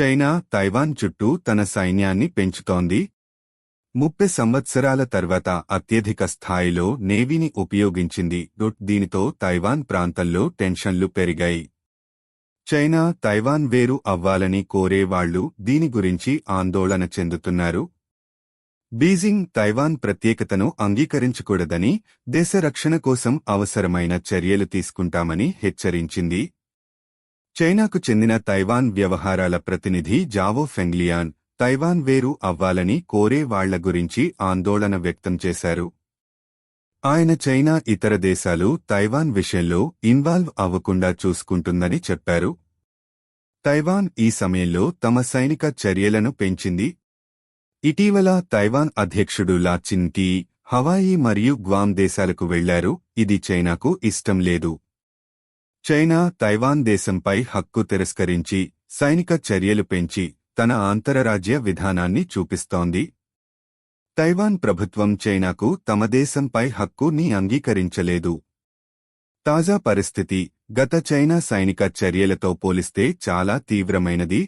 China Taiwan చుట్టూ తన సైన్యాన్ని పెంచుతోంది. ముప్పై సంవత్సరాల తర్వాత అత్యధిక స్థాయిలో నేవీని ఉపయోగించింది. దీనితో తైవాన్ ప్రాంతంలో టెన్షన్లు పెరిగాయి. చైనా తైవాన్ వేరు అవ్వాలని కోరేవాళ్ళు దీని గురించి ఆందోళన చెందుతున్నారు. బీజింగ్ తైవాన్ ప్రత్యేకతను అంగీకరించకూడదని దేశ రక్షణ కోసం అవసరమైన చర్యలు తీసుకుంటామని హెచ్చరించింది. చైనాకు చెందిన తైవాన్ వ్యవహారాల ప్రతినిధి జావో ఫెంగ్లియాన్ తైవాన్ వేరు అవ్వాలని కోరే వాళ్ళ గురించి ఆందోళన వ్యక్తం చేశారు. ఆయన చైనా ఇతర దేశాలు తైవాన్ విషయంలో ఇన్వాల్వ్ అవ్వకుండా చూసుకుంటుందని చెప్పారు. తైవాన్ ఈ సమయంలో తమ సైనిక చర్యలను పెంచింది. ఇటీవల తైవాన్ అధ్యక్షుడు లా టీ హవాయి మరియు గ్వామ్ దేశాలకు వెళ్ళారు. ఇది చైనాకు ఇష్టం లేదు. చైనా తైవాన్ దేశంపై హక్కు తిరస్కరించి సైనిక చర్యలు పెంచి తన అంతరరాజ్య విధానాన్ని చూపిస్తోంది. తైవాన్ ప్రభుత్వం చైనాకు తమ దేశంపై హక్కుని అంగీకరించలేదు. తాజా పరిస్థితి గత చైనా సైనిక చర్యలతో పోలిస్తే చాలా తీవ్రమైనది